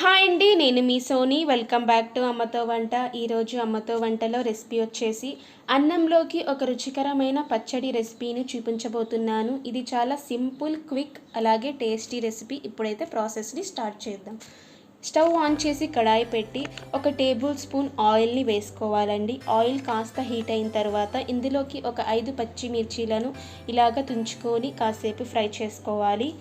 Hi అండి నేను మీ సోనీ. వెల్కమ్ బ్యాక్ టు అమ్మతో వంట. ఈరోజు అమ్మతో వంటలో రెసిపీ వచ్చేసి అన్నంలోకి ఒక రుచికరమైన పచ్చడి రెసిపీని చూపించబోతున్నాను. ఇది చాలా సింపుల్ క్విక్ అలాగే టేస్టీ రెసిపీ. ఇప్పుడైతే ప్రాసెస్ని స్టార్ట్ చేద్దాం. స్టవ్ ఆన్ చేసి కడాయి పెట్టి ఒక టేబుల్ స్పూన్ ఆయిల్ని వేసుకోవాలండి. ఆయిల్ కాస్త హీట్ అయిన తర్వాత ఇందులోకి ఒక ఐదు పచ్చిమిర్చీలను ఇలాగ తుంచుకొని కాసేపు ఫ్రై చేసుకోవాలి.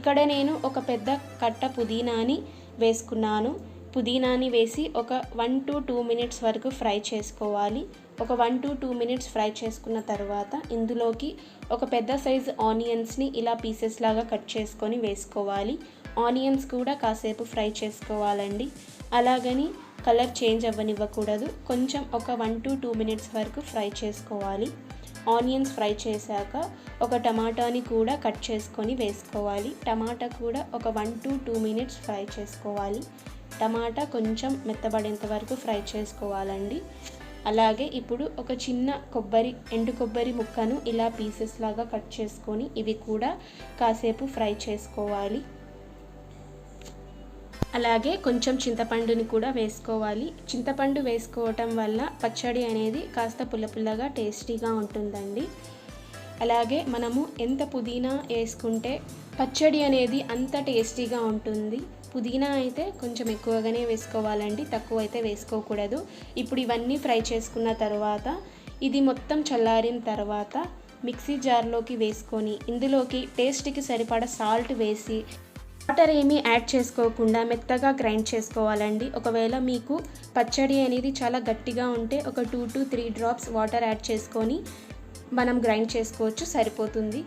ఇక్కడ నేను ఒక పెద్ద కట్ట పుదీనాని వేసుకున్నాను. పుదీనాని వేసి ఒక వన్ టు టూ మినిట్స్ వరకు ఫ్రై చేసుకోవాలి. ఒక one to two minutes fry చేసుకున్న తర్వాత ఇందులోకి ఒక పెద్ద సైజు ఆనియన్స్ని ఇలా పీసెస్ లాగా కట్ చేసుకొని వేసుకోవాలి. ఆనియన్స్ కూడా కాసేపు ఫ్రై చేసుకోవాలండి. అలాగని కలర్ చేంజ్ అవ్వనివ్వకూడదు. కొంచెం ఒక వన్ టు టూ మినిట్స్ వరకు ఫ్రై చేసుకోవాలి. ఆనియన్స్ ఫ్రై చేశాక ఒక టమాటాని కూడా కట్ చేసుకొని వేసుకోవాలి. టమాటా కూడా ఒక one to two minutes fry చేసుకోవాలి. టమాటా కొంచెం మెత్తబడేంత వరకు ఫ్రై చేసుకోవాలండి. అలాగే ఇప్పుడు ఒక చిన్న కొబ్బరి ఎండు కొబ్బరి ముక్కను ఇలా పీసెస్ లాగా కట్ చేసుకొని ఇవి కూడా కాసేపు ఫ్రై చేసుకోవాలి. అలాగే కొంచెం చింతపండుని కూడా వేసుకోవాలి. చింతపండు వేసుకోవటం వల్ల పచ్చడి అనేది కాస్త పుల్ల పుల్లగా టేస్టీగా ఉంటుందండి. అలాగే మనము ఎంత పుదీనా వేసుకుంటే పచ్చడి అనేది అంత టేస్టీగా ఉంటుంది. పుదీనా అయితే కొంచెం ఎక్కువగానే వేసుకోవాలండి. తక్కువ అయితే వేసుకోకూడదు. ఇప్పుడు ఇవన్నీ ఫ్రై చేసుకున్న తర్వాత ఇది మొత్తం చల్లారిన తర్వాత మిక్సీ జార్లోకి వేసుకొని ఇందులోకి టేస్ట్కి సరిపడా సాల్ట్ వేసి వాటర్ ఏమీ యాడ్ చేసుకోకుండా మెత్తగా గ్రైండ్ చేసుకోవాలండి. ఒకవేళ మీకు పచ్చడి అనేది చాలా గట్టిగా ఉంటే ఒక two to three drops water add చేసుకొని మనం గ్రైండ్ చేసుకోవచ్చు సరిపోతుంది.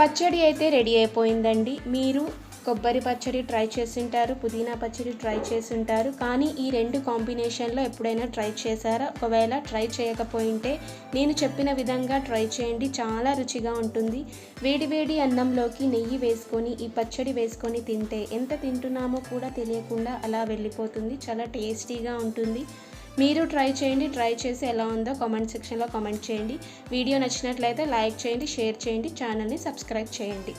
పచ్చడి అయితే రెడీ అయిపోయిందండి. మీరు కొబ్బరి పచ్చడి ట్రై చేసింటారు పుదీనా పచ్చడి ట్రై చేసింటారు. కానీ ఈ రెండు కాంబినేషన్లో ఎప్పుడైనా ట్రై చేశారా? ఒకవేళ ట్రై చేయకపోయింటే నేను చెప్పిన విధంగా ట్రై చేయండి. చాలా రుచిగా ఉంటుంది. వేడి వేడి అన్నంలోకి నెయ్యి వేసుకొని ఈ పచ్చడి వేసుకొని తింటే ఎంత తింటున్నామో కూడా తెలియకుండా అలా వెళ్ళిపోతుంది. చాలా టేస్టీగా ఉంటుంది. మీరు ట్రై చేయండి. ట్రై చేసి ఎలా ఉందో కామెంట్ సెక్షన్లో కామెంట్ చేయండి. వీడియో నచ్చినట్లయితే లైక్ చేయండి షేర్ చేయండి ఛానల్ని సబ్స్క్రైబ్ చేయండి.